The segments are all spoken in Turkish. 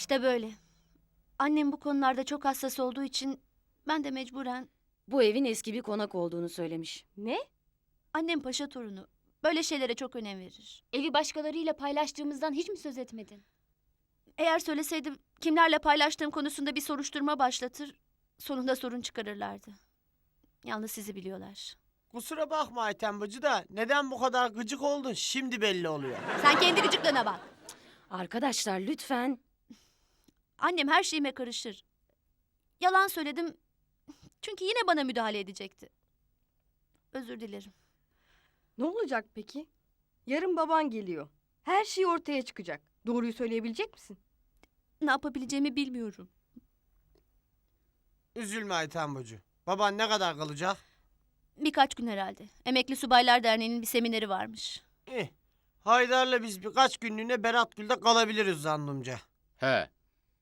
İşte böyle. Annem bu konularda çok hassas olduğu için ben de mecburen Bu evin eski bir konak olduğunu söylemiş. Ne? annem paşa torunu. Böyle şeylere çok önem verir. Evi başkalarıyla paylaştığımızdan hiç mi söz etmedin? Eğer söyleseydim kimlerle paylaştığım konusunda bir soruşturma başlatır, sonunda sorun çıkarırlardı. Yalnız sizi biliyorlar. Kusura bakma Ayten bacı da neden bu kadar gıcık oldun şimdi belli oluyor. Sen kendi gıcıklığına bak. Arkadaşlar lütfen. Annem her şeyime karışır. Yalan söyledim çünkü yine bana müdahale edecekti. Özür dilerim. Ne olacak peki? Yarın baban geliyor. Her şey ortaya çıkacak. Doğruyu söyleyebilecek misin? Ne yapabileceğimi bilmiyorum. Üzülme Ayten bacı. Baban ne kadar kalacak? Birkaç gün herhalde. Emekli Subaylar Derneği'nin bir semineri varmış. Eh, Haydar'la biz birkaç günlüğüne Beratgül'de kalabiliriz zannımca. He.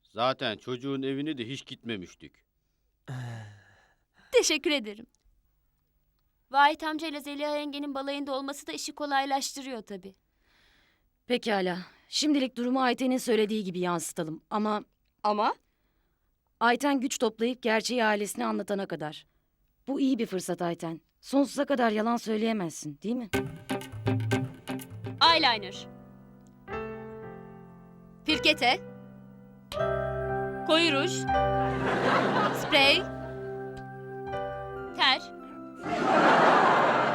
Zaten çocuğun evine de hiç gitmemiştik. Teşekkür ederim. Vahit amcayla Zeliha yengenin balayında olması da işi kolaylaştırıyor tabii. Pekala. Şimdilik durumu Ayten'in söylediği gibi yansıtalım. Ama Ama Ayten güç toplayıp gerçeği ailesine anlatana kadar. Bu iyi bir fırsat Ayten. Sonsuza kadar yalan söyleyemezsin değil mi? Eyeliner, Firkete, koyu ruj, sprey, ter.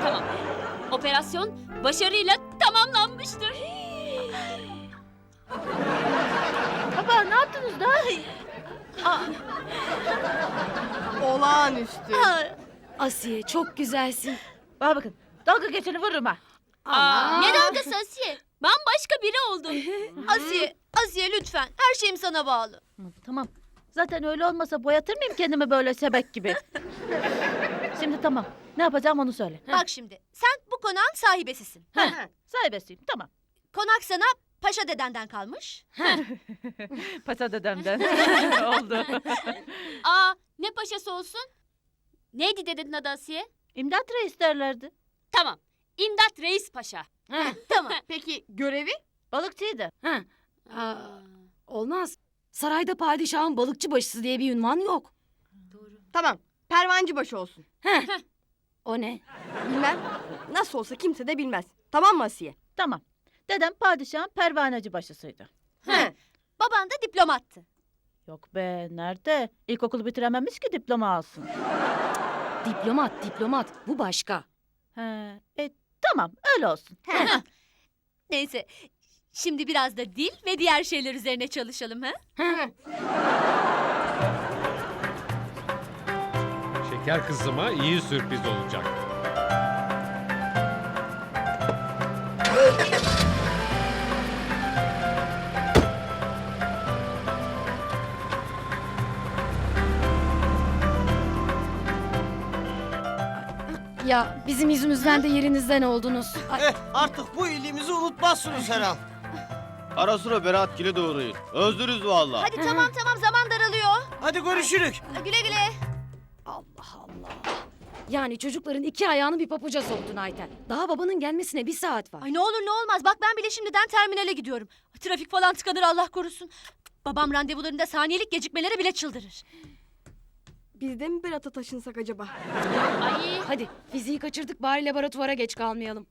Tamam. Operasyon başarıyla tamamlanmıştır. Baba ne yaptınız da? olağanüstü. Asiye çok güzelsin. Bana bakın dalga geçeni vururum ha. Aa, ne dalgası Asiye? Bambaşka biri oldum. Asiye, Asiye lütfen. Her şeyim sana bağlı. Tamam. Zaten öyle olmasa boyatır mıyım kendimi böyle sebek gibi? Şimdi tamam. Ne yapacağım onu söyle. Bak şimdi, sen bu konağın sahibesisin. Sahibesiyim tamam. Konak sana paşa dedenden kalmış. Pasa dedemden. Oldu. Aa, ne paşası olsun? Neydi dedenin adı Asiye? İmdat reis derlerdi. Tamam. İmdat Reis Paşa. Tamam. Peki görevi? Balıkçıydı. Aa, olmaz. Sarayda padişahın balıkçı başısı diye bir ünvan yok. Tamam. Pervancı başı olsun. O ne? Bilmem. Nasıl olsa kimse de bilmez. Tamam mı Asiye? Tamam. Dedem padişahın pervaneci başısıydı. He. Baban da diplomattı. Yok be nerede? İlkokulu bitirememiş ki diploma alsın. Diplomat, diplomat. Bu başka. He. E, tamam öyle olsun. Neyse, şimdi biraz da dil ve diğer şeyler üzerine çalışalım ha? Şeker kızıma iyi sürpriz olacak. Ya bizim yüzümüzden de yerinizden oldunuz. Ay, Eh, artık bu iyiliğimizi unutmazsınız herhal. Ara sıra Beratgil'e de uğrayın. Özdürüz valla. Hadi tamam tamam zaman daralıyor. Hadi görüşürük. Güle güle. Allah Allah. Yani çocukların iki ayağını bir papuca soktun Ayten. Daha babanın gelmesine bir saat var. Ay ne olur ne olmaz. Bak ben bile şimdiden terminale gidiyorum. Trafik falan tıkanır Allah korusun. Babam randevularında saniyelik gecikmelere bile çıldırır. Biz de mi Berat'a taşınsak acaba? Ay, Hadi fiziği kaçırdık bari laboratuvara geç kalmayalım.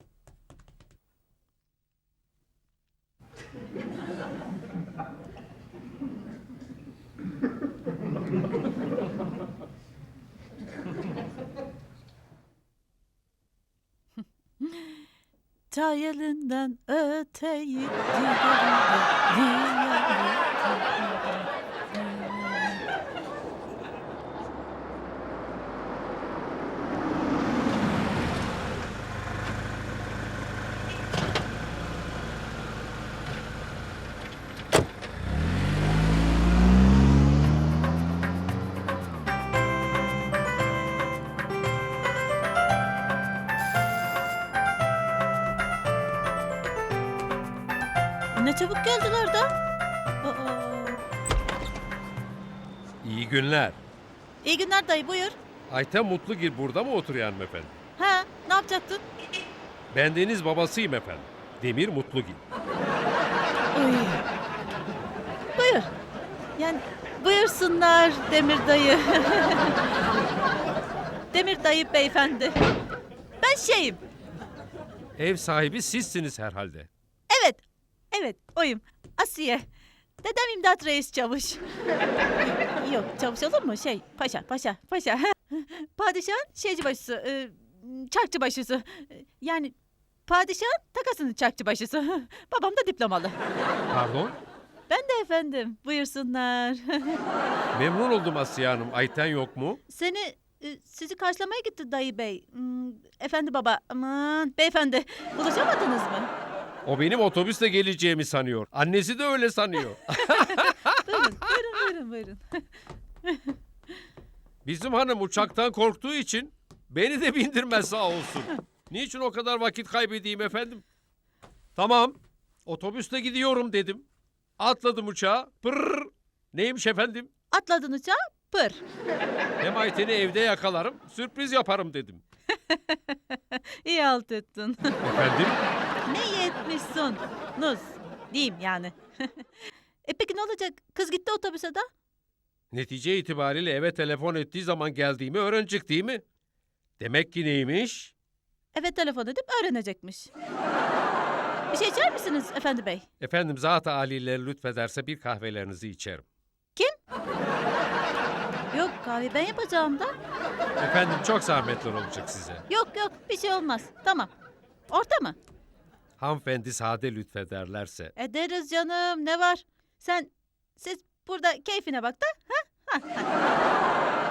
Tayelinden öteyi Ne çabuk geldiler de. Aa. İyi günler. İyi günler dayı buyur. Ayten Mutlugil burada mı oturuyor hanımefendi? Ha ne yapacaktın? Ben Deniz babasıyım efendim. Demir Mutlugil. Buyur. Yani buyursunlar Demir dayı. Demir dayı beyefendi. Ben şeyim. Ev sahibi sizsiniz herhalde. Evet. Oyum. Asiye. Dedem imdat reis çavuş. Yok çavuş olur mu? Şey paşa paşa paşa. Padişahın şeyci başısı. E, çarkçı başısı. E, Yani padişahın takasının çarkçı başısı. Babam da diplomalı. Pardon? Ben de efendim. Buyursunlar. Memnun oldum Asiye Hanım. Ayten yok mu? Seni e, sizi karşılamaya gitti dayı bey. Hmm, Efendi baba. Aman beyefendi. Buluşamadınız mı? O benim otobüsle geleceğimi sanıyor. Annesi de öyle sanıyor. Buyurun buyurun buyurun buyurun. Bizim hanım uçaktan korktuğu için beni de bindirmez sağ olsun. Niçin o kadar vakit kaybedeyim efendim? Tamam. Otobüsle gidiyorum dedim. Atladım uçağa. Pırr. Neymiş efendim? Atladın uçağa pır. Hem Ayten'i evde yakalarım, sürpriz yaparım dedim. İyi halt ettin. Efendim? ne iyi etmişsin. Nuz. Diyeyim yani. e peki ne olacak? Kız gitti otobüse de. Netice itibariyle eve telefon ettiği zaman geldiğimi öğrenecek değil mi? Demek ki neymiş? Evet telefon edip öğrenecekmiş. Bir şey içer misiniz efendi bey? Efendim zat alileri lütfederse bir kahvelerinizi içerim. Yok kahve ben yapacağım da. Efendim çok zahmetler olacak size. Yok yok bir şey olmaz. Tamam. Orta mı? Hanımefendi sade lütfederlerse. Ederiz canım ne var? Sen siz burada keyfine bak da. Ha? Ha, ha.